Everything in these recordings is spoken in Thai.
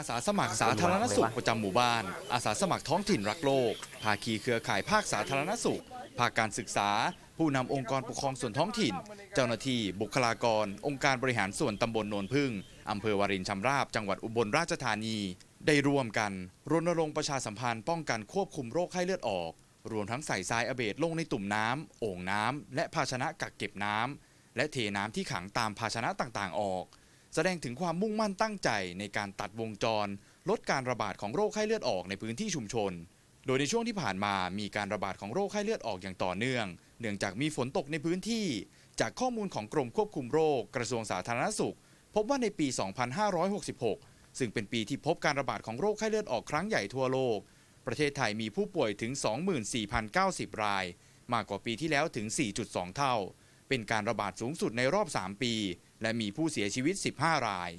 อาสาสมัครสาธารณสุขประจำหมู่บ้าน อาสาสมัครท้องถิ่นรักโลก ภาคีเครือข่ายภาคสาธารณสุข ภาคการศึกษา ผู้นำองค์กรปกครองส่วนท้องถิ่น เจ้าหน้าที่บุคลากร องค์การบริหารส่วนตำบลโนนพึ่งอำเภอวารินชำราบ จังหวัดอุบลราชธานี ได้ร่วมกัน รณรงค์ประชาสัมพันธ์ป้องกันควบคุมโรคไข้เลือดออก รวมทั้งใส่ทรายอเบดลงในตุ่มน้ำโอ่งน้ำและภาชนะกักเก็บน้ำและเทน้ำที่ขังตามภาชนะต่างๆ ออก แสดงถึงความมุ่งมั่นตั้งใจในการตัดวงจร ลดการระบาดของโรคไข้เลือดออกในพื้นที่ชุมชน โดยในช่วงที่ผ่านมามีการระบาดของโรคไข้เลือดออกอย่างต่อเนื่อง เนื่องจากมีฝนตกในพื้นที่ จากข้อมูลของกรมควบคุมโรคกระทรวงสาธารณสุข พบว่าในปี 2566 ซึ่งเป็นปีที่พบการระบาดของโรคไข้เลือดออกครั้งใหญ่ทั่วโลก ประเทศไทยมีผู้ป่วยถึง 24,090 ราย มากกว่าปีที่แล้วถึง 4.2 เท่า เป็นการระบาดสูงสุดในรอบ 3 ปี และมีผู้เสียชีวิต 15 ราย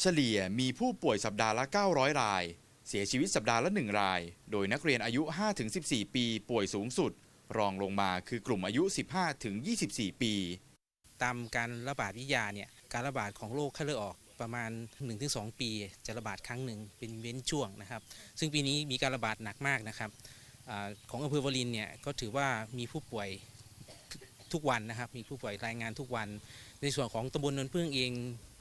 เฉลี่ยมีผู้ป่วยสัปดาห์ละ 900 ราย เสียชีวิตสัปดาห์ละ 1 ราย โดยนักเรียนอายุ 5-14 ปีป่วยสูงสุด รองลงมาคือกลุ่มอายุ 15-24 ปี ตามการระบาดวิทยาเนี่ยการระบาดของโรคไข้เลือดออกประมาณ 1-2 ปี จะระบาดครั้งหนึ่งเป็นเว้นช่วงนะครับ ซึ่งปีนี้มีการระบาดหนักมากนะครับอของอำเภอวารินเนี่ยก็ถือว่ามีผู้ป่วย ทุกวันนะครับ มีผู้ป่วยรายงานทุกวัน ในส่วนของตำบลนนพึ่งเอง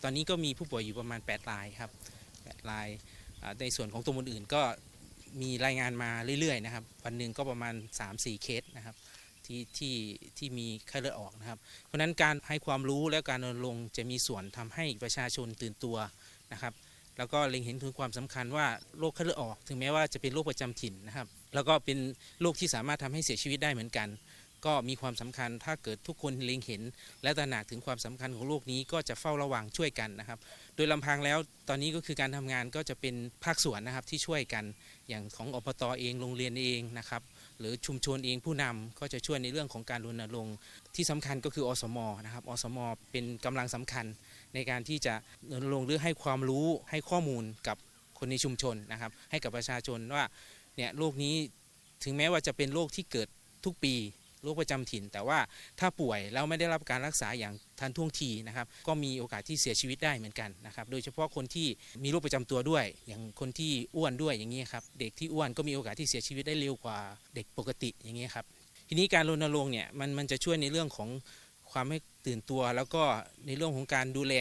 ตอนนี้ก็มีผู้ป่วยอยู่ประมาณ 8 รายครับ8รายในส่วนของตำบลอื่นก็มีรายงานมาเรื่อยๆนะครับ วันหนึ่งก็ประมาณ 3-4 เคสนะครับที่ที่ที่มีไข้เลือดออกนะครับ เพราะฉะนั้นการให้ความรู้และการรณรงค์จะมีส่วนทำให้ประชาชนตื่นตัวนะครับ แล้วก็เล็งเห็นถึงความสำคัญว่าโรคไข้เลือดออก ถึงแม้ว่าจะเป็นโรคประจำถิ่นนะครับ แล้วก็เป็นโรคที่สามารถทำให้เสียชีวิตได้เหมือนกัน ก็มีความสำคัญถ้าเกิดทุกคนเล็งเห็น และตระหนักถึงความสำคัญของโรคนี้ก็จะเฝ้าระวังช่วยกันนะครับ โดยลำพังแล้วตอนนี้ก็คือการทำงานก็จะเป็นภาคส่วนนะครับที่ช่วยกันอย่างของอบตเองโรงเรียนเองนะครับหรือชุมชนเองผู้นำก็จะช่วยในเรื่องของการรณรงค์ที่สำคัญก็คืออสมนะครับอสม เป็นกำลังสำคัญในการที่จะรณรงค์หรือให้ความรู้ให้ข้อมูลกับคนในชุมชนนะครับ ให้กับประชาชนว่าเนี่ยโรคนี้ถึงแม้ว่าจะเป็นโรคที่เกิดทุกปี โรคประจำถิ่น แต่ว่าถ้าป่วยแล้วไม่ได้รับการรักษาอย่างทันท่วงทีนะครับ ก็มีโอกาสที่เสียชีวิตได้เหมือนกันนะครับ โดยเฉพาะคนที่มีโรคประจำตัวด้วย อย่างคนที่อ้วนด้วยอย่างนี้ครับ เด็กที่อ้วนก็มีโอกาสที่เสียชีวิตได้เร็วกว่าเด็กปกติอย่างนี้ครับ ทีนี้การรณรงค์เนี่ยมันมันจะช่วยในเรื่องของความให้ตื่นตัว แล้วก็ในเรื่องของการดูแล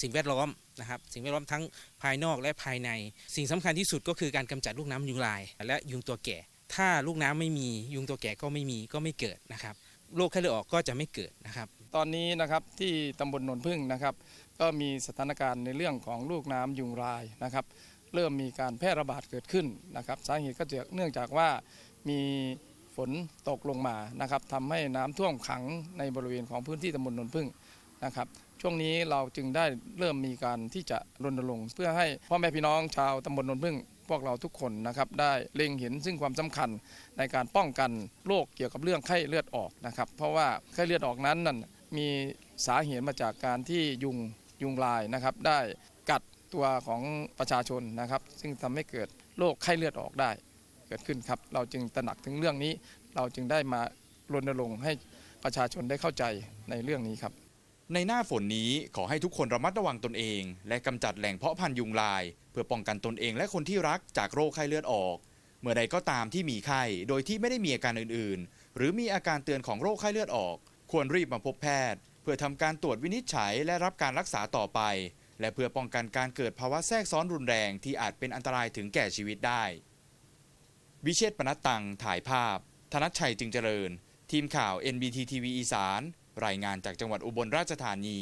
สิ่งแวดล้อมนะครับสิ่งแวดล้อมทั้งภายนอกและภายใน สิ่งสำคัญที่สุดก็คือการกำจัดลูกน้ำยุงลาย และยุงตัวแก่ ถ้าลูกน้ำไม่มียุงตัวแก่ก็ไม่มีก็ไม่เกิดนะครับโรคไข้เลือดออกก็จะไม่เกิดนะครับ ตอนนี้นะครับที่ตำบลนนพึ่งนะครับ ก็มีสถานการณ์ในเรื่องของลูกน้ำยุงลายนะครับ เริ่มมีการแพร่ระบาดเกิดขึ้นนะครับ สาเหตุก็จะเนื่องจากว่ามีฝนตกลงมานะครับทำให้น้ำท่วมขังในบริเวณของพื้นที่ตำบลนนพึ่งนะครับ ช่วงนี้เราจึงได้เริ่มมีการที่จะรณรงค์เพื่อให้พ่อแม่พี่น้องชาวตำบลนนพึ่ง พวกเราทุกคนนะครับได้เล็งเห็นซึ่งความสำคัญในการป้องกันโรคเกี่ยวกับเรื่องไข้เลือดออกนะครับ เพราะว่าไข้เลือดออกนั้นนั่นมีสาเหตุมาจากการที่ยุงยุงลายนะครับได้กัดตัวของประชาชนนะครับ ซึ่งทำให้เกิดโรคไข้เลือดออกได้เกิดขึ้นครับ เราจึงตระหนักถึงเรื่องนี้ เราจึงได้มารณรงค์ให้ประชาชนได้เข้าใจในเรื่องนี้ครับ ในหน้าฝนนี้ขอให้ทุกคนระมัดระวังตนเอง และกำจัดแหล่งเพาะพันธุ์ยุงลาย เพื่อป้องกันตนเองและคนที่รักจากโรคไข้เลือดออก เมื่อใดก็ตามที่มีไข้โดยที่ไม่ได้มีอาการอื่นๆ หรือมีอาการเตือนของโรคไข้เลือดออก ควรรีบมาพบแพทย์ เพื่อทำการตรวจวินิจฉัยและรับการรักษาต่อไป และเพื่อป้องกันการเกิดภาวะแทรกซ้อนรุนแรงที่อาจเป็นอันตรายถึงแก่ชีวิตได้ วิเชษปนัดตังถ่ายภาพ ธนัชชัยจึงเจริญ ทีมข่าว NBT TV อีสาน รายงานจากจังหวัดอุบลราชธานี